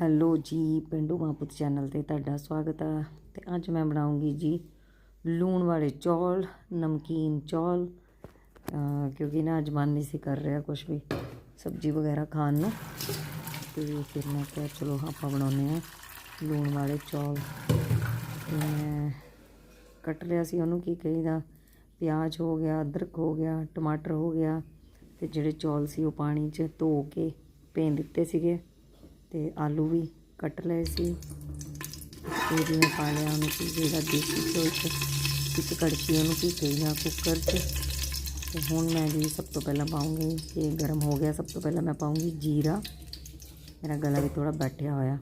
Hello ਜੀ, ਪਿੰਡੂ ਮਾਪੁੱਤ channel ਤੇ ਤੁਹਾਡਾ ਸਵਾਗਤ ਆ। ਤੇ ਅੱਜ ਮੈਂ ਬਣਾਉਂਗੀ ਜੀ ਲੂਣ ਵਾਲੇ ਚੌਲ, ਨਮਕੀਨ ਚੌਲ। ਕਿਉਂਕਿ ਨਾ ਅੱਜ ਮਨ ਨਹੀਂ ਸੀ ਕਰ ਰਿਹਾ ਕੁਝ ਵੀ ਸਬਜ਼ੀ ਵਗੈਰਾ ਖਾਣ ਨੂੰ। ਤੇ ਫਿਰ ਮੈਂ ਕਿਹਾ ਚਲੋ ਆਪਾਂ ਬਣਾਉਂਦੇ ਆ ਲੂਣ ਵਾਲੇ ਚੌਲ। ਮੈਂ ਕੱਟ ਲਿਆ ਸੀ, ਉਹਨੂੰ ਕੀ ਕਹੀਦਾ? ਪਿਆਜ਼ ਹੋ ਗਿਆ, ਅਦਰਕ ਹੋ ਗਿਆ, ਟਮਾਟਰ ਹੋ ਗਿਆ। ਤੇ ਜਿਹੜੇ ਚੌਲ ਸੀ ਉਹ ਪਾਣੀ 'ਚ ਧੋ ਕੇ ਭੇਂ ਦਿੱਤੇ ਸੀਗੇ। ਅਤੇ ਆਲੂ ਵੀ ਕੱਟ ਲਏ ਸੀ। ਇਹ ਜਿਵੇਂ ਪਾ ਲਿਆ ਉਹਨੂੰ ਕੀ ਜਿਹੜਾ ਦੇਸੀ ਘਿਓ ਚ, ਵਿੱਚ ਕੜਛੀ ਉਹਨੂੰ ਕੀ ਕੁੱਕਰ 'ਚ। ਤੇ ਹੁਣ ਮੈਂ ਜੀ ਸਭ ਤੋਂ ਪਹਿਲਾਂ ਪਾਉਂਗੀ ਇਹ ਗਰਮ ਹੋ ਗਿਆ, ਸਭ ਤੋਂ ਪਹਿਲਾਂ ਮੈਂ ਪਾਉਂਗੀ ਜੀਰਾ। ਮੇਰਾ ਗਲਾ ਵੀ ਥੋੜਾ ਬੈਠਿਆ ਹੋਇਆ।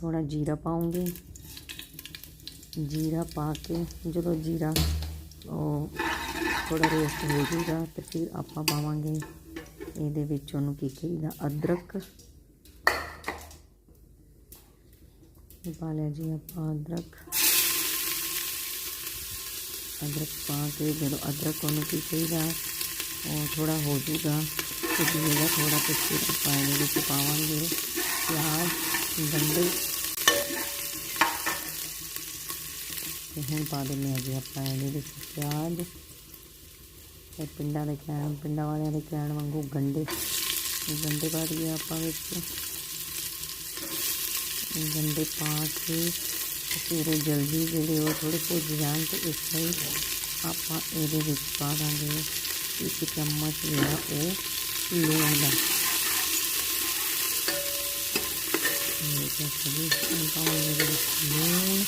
ਥੋੜਾ ਜੀਰਾ ਪਾਉਂਗੀ ਜੀਰਾ ਪਾ ਕੇ ਜਦੋਂ ਜੀਰਾ ਉਹ ਥੋੜਾ ਰੋਸਟ ਹੋ ਜੂਗਾ ਤੇ ਫਿਰ ਆਪਾਂ ਪਾਵਾਂਗੇ। ਇਹਦੇ ਵਿੱਚ ਉਹਨੂੰ ਕੀ ਕਹੀਦਾ? ਅਦਰਕ। ਇਹ ਪਾ ਲਿਆ ਜੀ ਆਪਾਂ ਅਦਰਕ। ਅਦਰਕ ਪਾ ਕੇ ਜਦੋਂ ਅਦਰਕ ਉਹਨੂੰ ਕੀ ਕਹੀਦਾ ਉਹ ਥੋੜਾ ਹੋ ਜੂਗਾ ਤੇ ਜਿਹੜਾ ਥੋੜਾ ਕੁਝ ਫਿਰ ਆਪਾਂ ਇਹਦੇ ਵਿੱਚ ਪਾਵਾਂਗੇ ਪਿਆਜ਼ ਗੰਢੇ ਤੇ ਹੁਣ ਪਾ ਦਿੰਦੇ ਹਾਂ ਜੀ ਆਪਾਂ ਇਹਦੇ ਵਿੱਚ ਪਿਆਜ਼। ਤੇ ਪਿੰਡਾਂ ਦੇ ਕਹਿਣ, ਪਿੰਡਾਂ ਵਾਲਿਆਂ ਦੇ ਕਹਿਣ ਵਾਂਗੂ ਗੰਢੇ। ਗੰਢੇ ਪਾ ਦਈਏ ਆਪਾਂ ਵਿੱਚ। ਗੰਢੇ ਪਾ ਕੇ ਪੂਰੇ ਜਲਦੀ ਜਿਹੜੇ ਉਹ ਥੋੜੇ ਭੁੱਜ ਜਾਣ ਤੇ ਇਸ ਲਈ ਆਪਾਂ ਇਹਦੇ ਵਿੱਚ ਪਾ ਦਾਂਗੇ ਇੱਕ ਚਮਚ ਜਿਹੜਾ ਉਹ ਲੂਣ ਦਾ। ਇਹ ਤਾਂ ਸਭੀ ਪਾਵਾਂਗੇ ਇਹਦੇ ਲੂਣ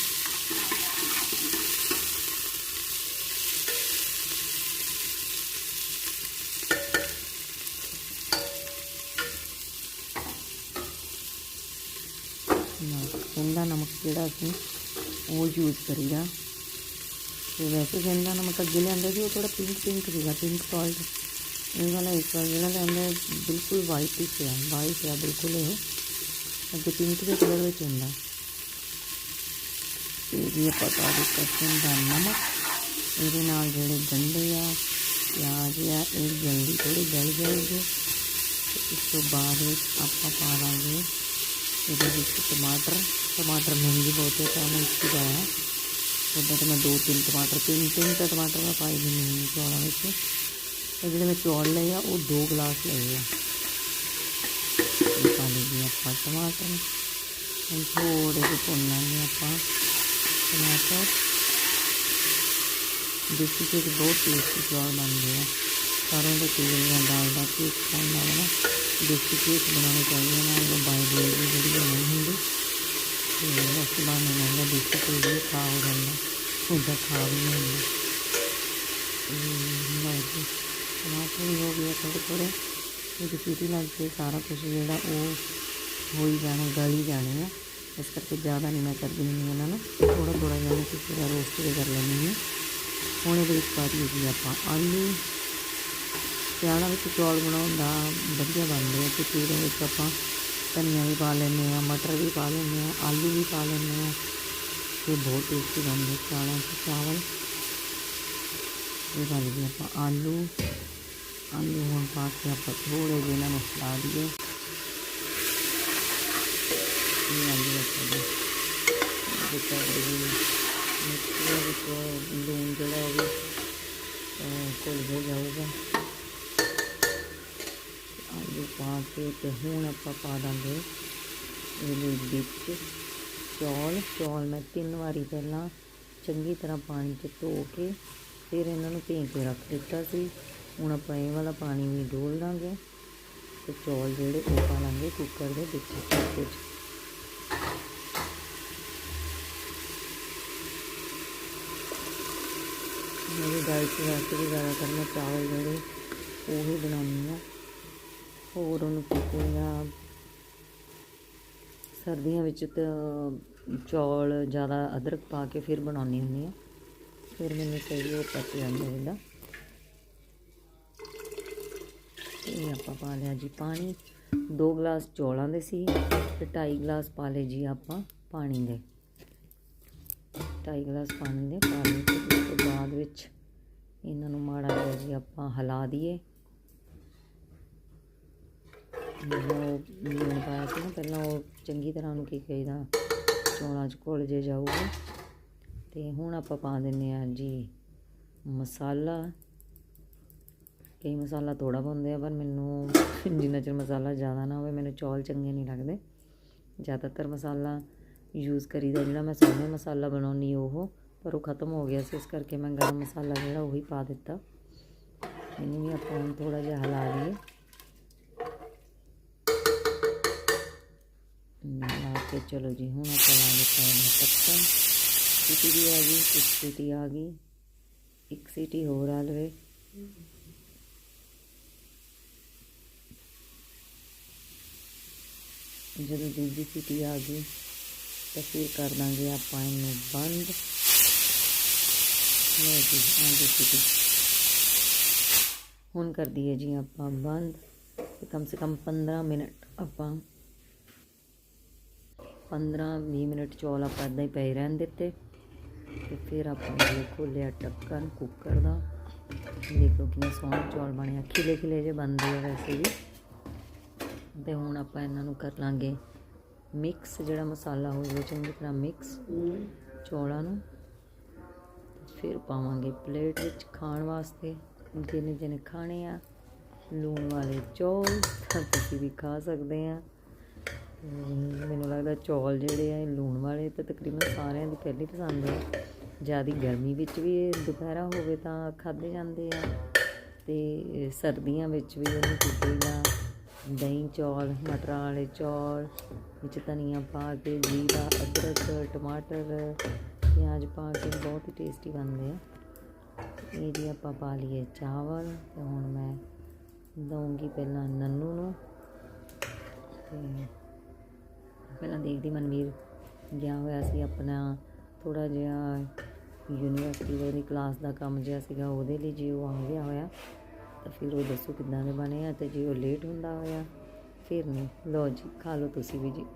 ਸਿੰਦਾ ਨਮਕ ਜਿਹੜਾ ਅਸੀਂ ਉਹ ਯੂਜ਼ ਕਰੀਦਾ। ਤੇ ਵੈਸੇ ਸਿੰਦਾ ਨਮਕ ਅੱਗੇ ਲਿਆਂਦਾ ਸੀ, ਉਹ ਥੋੜਾ ਪਿੰਕ ਪਿੰਕ ਸੀਗਾ ਪਿੰਕ ਸਾਲਟ ਇਹ ਵਾਲਾ ਇਸ ਵਾਰ ਜਿਹੜਾ ਲਿਆਂਦਾ, ਬਿਲਕੁਲ ਵਾਈਟ ਹੀ ਸੀਗਾ ਵਾਈਟ ਹੈ ਬਿਲਕੁਲ ਇਹ। ਅੱਗੇ ਪਿੰਕ ਦੇ ਕਲਰ ਵਿੱਚ ਹੁੰਦਾ। ਤੇ ਇਹ ਪਤਾ ਕਸਮ ਦਾ ਨਮਕ। ਇਹਦੇ ਨਾਲ ਜਿਹੜੇ ਗੰਢੇ ਆ, ਪਿਆਜ਼ ਆ, ਇਹ ਜਲਦੀ ਥੋੜੇ ਗਲ ਜਾਣਗੇ ਤੇ ਇਸ ਤੋਂ ਬਾਅਦ ਆਪਾਂ ਪਾ ਦਾਂਗੇ ਇਹਦੇ ਵਿੱਚ ਟਮਾਟਰ। ਟਮਾਟਰ ਮਹਿੰਗੇ ਬਹੁਤ ਹੈ ਤਾਂ ਮੈਂ ਇੱਕ ਹੀ ਪਾਇਆ ਉੱਦਾਂ ਤਾਂ ਮੈਂ ਦੋ ਤਿੰਨ ਟਮਾਟਰ ਤਿੰਨ ਤਿੰਨ ਤਾਂ ਟਮਾਟਰ ਮੈਂ ਪਾਈ ਦਿੰਦੀ ਹਾਂ ਚੌਲਾਂ ਵਿੱਚ ਤੇ ਜਿਹੜੇ ਮੈਂ ਚੌਲ ਲਏ ਆ ਉਹ ਦੋ ਗਲਾਸ ਲਏ ਆ ਇਹ ਪਾ ਲਈਏ ਆਪਾਂ ਟਮਾਟਰ ਹੁਣ ਥੋੜੇ ਜਿਹੇ ਭੁੰਨ ਲਾਂਗੇ ਆਪਾਂ ਟਮਾਟਰ ਦੇਸੀ ਘਿਓ ਦੇ ਬਹੁਤ ਟੇਸਟੀ ਚੌਲ ਬਣਦੇ ਆ ਸਰੋਂ ਦੇ ਤੇਲ ਜਾਂ ਦਾਲ ਦਾ ਘਿਓ ਖਾਣ ਨਾਲ ਨਾ ਦੇਸੀ ਘਿਓ 'ਚ ਬਣਾਉਣੇ ਚਾਹੀਦੇ ਨਾਲ ਉਹ ਬਾਈਬਲ ਦੀ ਜਿਹੜੀ ਉਹ ਨਹੀਂ ਹੁੰਦੀ ਵੀ ਖਾ ਹੋ ਜਾਂਦਾ ਉਹਦਾ ਖਾ ਵੀ ਨਹੀਂ ਹੁੰਦਾ ਲਓ ਜੀ ਟਮਾਟਰ ਹੋ ਗਿਆ ਥੋੜੇ ਥੋੜੇ ਇਹ ਸੀਟੀ ਲੱਗ ਕੇ ਸਾਰਾ ਕੁਝ ਜਿਹੜਾ ਉਹ ਹੋ ਹੀ ਜਾਣਾ ਗਲੀ ਜਾਣੇ ਆ ਇਸ ਕਰਕੇ ਜ਼ਿਆਦਾ ਨਹੀਂ ਮੈਂ ਕਰਦੀ ਨਹੀਂ ਇਹਨਾਂ ਨੂੰ ਥੋੜਾ ਥੋੜਾ ਜਿਹਾ ਕਿ ਪੂਰਾ ਰੋਸਟ ਵੀ ਕਰ ਲੈਂਦੀ ਹਾਂ ਹੁਣ ਇਹਦੇ ਵਿੱਚ ਪਾ ਦਈਏ ਜੀ ਆਪਾਂ ਆਲੂ ਸਿਆਲਾਂ ਵਿੱਚ ਚੌਲ ਬਣਾਉਣ ਦਾ ਵਧੀਆ ਬਣਦੇ ਆ ਕਿਉਂਕਿ ਇਹਦੇ ਵਿੱਚ ਆਪਾਂ ਧਨੀਆ ਵੀ ਪਾ ਲੈਂਦੇ ਆ ਮਟਰ ਵੀ ਪਾ ਲੈਂਦੇ ਆ ਆਲੂ ਵੀ ਪਾ ਲੈਂਦੇ ਆ ਤੇ ਬਹੁਤ ਟੇਸਟੀ ਬਣਦੇ ਸਿਆਲਾਂ 'ਚ ਚਾਵਲ ਇਹ ਪਾ ਲਈਏ ਆਪਾਂ ਆਲੂ ਆਲੂ ਹੁਣ ਪਾ ਕੇ ਆਪਾਂ ਥੋੜੇ ਜਿਹੇ ਇਹਨਾਂ ਨੂੰ ਹਿਲਾ ਦਈਏ ਇਹ ਆਲੂ ਆਪਾਂ ਦੇ ਦਿੱਤਾ ਜੀ ਮਿਕਸਰ ਵਿੱਚ ਲੂਣ ਜਿਹੜਾ ਉਹ ਵੀ ਘੁਲ ਹੋ ਜਾਊਗਾ ਆਲੂ ਪਾ ਕੇ ਤੇ ਹੁਣ ਆਪਾਂ ਪਾ ਦਾਂਗੇ ਇਹਦੇ ਵਿੱਚ ਚੌਲ। ਚੌਲ ਮੈਂ ਤਿੰਨ ਵਾਰੀ ਪਹਿਲਾਂ ਚੰਗੀ ਤਰ੍ਹਾਂ ਪਾਣੀ 'ਚ ਧੋ ਕੇ ਫਿਰ ਇਹਨਾਂ ਨੂੰ ਭੇਂ ਕੇ ਰੱਖ ਦਿੱਤਾ ਸੀ। ਹੁਣ ਆਪਾਂ ਇਹ ਵਾਲਾ ਪਾਣੀ ਵੀ ਡੋਲ ਦਾਂਗੇ ਤੇ ਚੌਲ ਜਿਹੜੇ ਉਹ ਪਾ ਲਾਂਗੇ ਕੁੱਕਰ ਦੇ ਵਿੱਚ। ਕੁੱਕਰ ਮੇਰੀ ਡਾਈਟ ਵੈਸੇ ਵੀ ਜ਼ਿਆਦਾਤਰ ਮੈਂ ਚਾਵਲ ਜਿਹੜੇ ਉਹ ਹੀ ਬਣਾਉਂਦੀ ਹਾਂ। ਹੋਰ ਉਹਨੂੰ ਕੀ ਕਹਿੰਦਾ ਸਰਦੀਆਂ ਵਿੱਚ ਤਾਂ ਚੌਲ ਜ਼ਿਆਦਾ ਅਦਰਕ ਪਾ ਕੇ ਫਿਰ ਬਣਾਉਂਦੀ ਹੁੰਦੀ ਹਾਂ। ਫਿਰ ਮੈਨੂੰ ਸਹੀ ਉਹ ਪਚ ਜਾਂਦਾ ਇਹਦਾ ਇਹ ਆਪਾਂ ਪਾ ਲਿਆ ਜੀ ਪਾਣੀ। 2 ਗਲਾਸ ਚੌਲਾਂ ਦੇ ਸੀ ਤੇ 2.5 ਗਲਾਸ ਪਾ ਲਏ ਜੀ ਆਪਾਂ ਪਾਣੀ ਦੇ। 2.5 ਗਲਾਸ ਪਾਣੀ ਦੇ, ਪਾ ਲਏ ਤੇ ਉਸ ਤੋਂ ਬਾਅਦ ਵਿੱਚ ਇਹਨਾਂ ਨੂੰ ਮਾੜਾ ਜਿਹਾ ਜੀ ਆਪਾਂ ਹਿਲਾ ਦਈਏ। ਜਦੋਂ ਲੂਣ ਪਾਇਆ ਸੀ ਨਾ, ਪਹਿਲਾਂ ਉਹ ਚੰਗੀ ਤਰ੍ਹਾਂ ਉਹਨੂੰ ਕੀ ਕਹੀਦਾ, ਚੌਲਾਂ 'ਚ ਘੁਲ ਜੇ ਜਾਊਗਾ। ਤੇ ਹੁਣ ਆਪਾਂ ਪਾ ਦਿੰਨੇ ਆ ਜੀ ਮਸਾਲਾ। ਕਈ ਮਸਾਲਾ ਥੋੜਾ ਪਾਉਂਦੇ ਆ, ਪਰ ਮੈਨੂੰ ਜਿੰਨਾ ਚਿਰ ਮਸਾਲਾ ਜ਼ਿਆਦਾ ਨਾ ਹੋਵੇ, ਮੈਨੂੰ ਚੌਲ ਚੰਗੇ ਨਹੀਂ ਲੱਗਦੇ। ਜ਼ਿਆਦਾਤਰ ਮਸਾਲਾ ਯੂਜ਼ ਕਰੀਦਾ, ਜਿਹੜਾ ਮੈਂ ਸੋਨੇ ਮਸਾਲਾ ਬਣਾਉਣੀ ਉਹ, ਪਰ ਉਹ ਖਤਮ ਹੋ ਗਿਆ ਸੀ, ਇਸ ਕਰਕੇ ਮੈਂ ਗਰਮ ਮਸਾਲਾ ਜਿਹੜਾ ਉਹੀ ਪਾ ਦਿੱਤਾ। ਇਹਨੂੰ ਵੀ ਆਪਾਂ ਹੁਣ ਥੋੜਾ ਜਿਹਾ ਹਿਲਾ ਲਈਏ। ਲਾ ਕੇ ਚਲੋ ਜੀ ਹੁਣ ਆਪਾਂ ਲਾ ਦਿੱਤਾ ਇਹਨੂੰ ਟੱਕਣ ਸੀਟੀ ਵੀ ਆ ਗਈ ਇੱਕ ਸੀਟੀ ਆ ਗਈ ਇੱਕ ਸੀਟੀ ਹੋਰ ਆ ਲਵੇ ਜਦੋਂ ਦੂਜੀ ਸੀਟੀ ਆ ਗਈ ਤਾਂ ਫਿਰ ਕਰ ਦਾਂਗੇ ਆਪਾਂ ਇਹਨੂੰ ਬੰਦ ਲਓ ਜੀ ਆ ਗਈ ਸੀਟੀ ਹੁਣ ਕਰ ਦਈਏ ਜੀ ਆਪਾਂ ਬੰਦ ਤੇ ਕਮ ਸੇ ਕਮ 15 ਮਿੰਟ ਆਪਾਂ 15-20 ਮਿੰਟ ਚੌਲ ਆਪਾਂ ਇਦਾਂ ਹੀ ਪਏ ਰਹਿਣ ਦਿੱਤੇ ਤੇ ਫਿਰ ਆਪਾਂ ਇਹ ਖੋਲਿਆ ਟੱਕਣ ਕੁੱਕਰ ਦਾ। ਦੇਖੋ ਕਿੰਨੇ ਸੋਹਣੇ ਚੌਲ ਬਣੇ ਆ। ਖਿਲੇ ਖਿਲੇ ਜੇ ਬਣਦੇ ਆ ਵੈਸੇ ਵੀ। ਤੇ ਹੁਣ ਆਪਾਂ ਇਹਨਾਂ ਨੂੰ ਕਰ ਲਾਂਗੇ ਮਿਕਸ ਜਿਹੜਾ ਮਸਾਲਾ ਹੋ ਚੰਗੀ ਤਰ੍ਹਾਂ ਮਿਕਸ ਚੌਲਾਂ ਨੂੰ। ਫਿਰ ਪਾਵਾਂਗੇ ਪਲੇਟ ਵਿੱਚ ਖਾਣ ਵਾਸਤੇ। ਜਿਹਨੇ ਜਿਹਨੇ ਖਾਣੇ ਆ, ਲੂਣ ਵਾਲੇ ਚੌਲ ਤੁਸੀਂ ਵੀ ਖਾ ਸਕਦੇ ਆ। ਮੈਨੂੰ ਲੱਗਦਾ ਚੌਲ ਜਿਹੜੇ ਆ ਲੂਣ ਵਾਲੇ ਤਾਂ ਤਕਰੀਬਨ ਸਾਰਿਆਂ ਦੀ ਪਹਿਲੀ ਪਸੰਦ ਹੈ ਜ਼ਿਆਦਾ ਗਰਮੀ ਵਿੱਚ ਵੀ ਇਹ ਦੁਪਹਿਰਾ ਹੋਵੇ ਤਾਂ ਖਾਦੇ ਜਾਂਦੇ ਆ। ਤੇ ਸਰਦੀਆਂ ਵਿੱਚ ਵੀ ਇਹਨੂੰ ਕਿਤੇਗਾ ਦਹੀਂ ਚੌਲ, ਮਟਰਾਂ ਵਾਲੇ ਚੌਲ, ਵਿੱਚ ਧਨੀਆ ਪਾ ਕੇ, ਜੀਰਾ, ਅਦਰਕ, ਟਮਾਟਰ, ਪਿਆਜ਼ ਪਾ ਕੇ ਬਹੁਤ ਹੀ ਟੇਸਟੀ ਬਣਦੇ ਆ। ਇਹ ਜੀ ਆਪਾਂ ਪਾ ਲਈਏ ਚਾਵਲ ਤੇ ਹੁਣ ਮੈਂ ਦਊਂਗੀ ਪਹਿਲਾਂ ਨੰਨੂ ਨੂੰ। ਤੇ ਪਹਿਲਾਂ ਦੇਖਦੀ ਮਨਵੀਰ ਗਿਆ ਹੋਇਆ ਸੀ ਆਪਣਾ ਥੋੜਾ ਜਿਹਾ ਯੂਨੀਵਰਸਿਟੀ ਦੀ ਕਲਾਸ ਦਾ ਕੰਮ ਜਿਹਾ ਸੀਗਾ, ਉਹਦੇ ਲਈ ਜੇ ਉਹ ਆ ਗਿਆ ਹੋਇਆ, ਤਾਂ ਫਿਰ ਉਹ ਦੱਸੋ ਕਿੱਦਾਂ ਦੇ ਬਣੇ ਆ, ਤੇ ਜੇ ਉਹ ਲੇਟ ਹੁੰਦਾ ਹੋਇਆ, ਫਿਰ ਨਹੀਂ। ਲਓ ਜੀ, ਖਾ ਲਓ ਤੁਸੀਂ ਵੀ ਜੀ।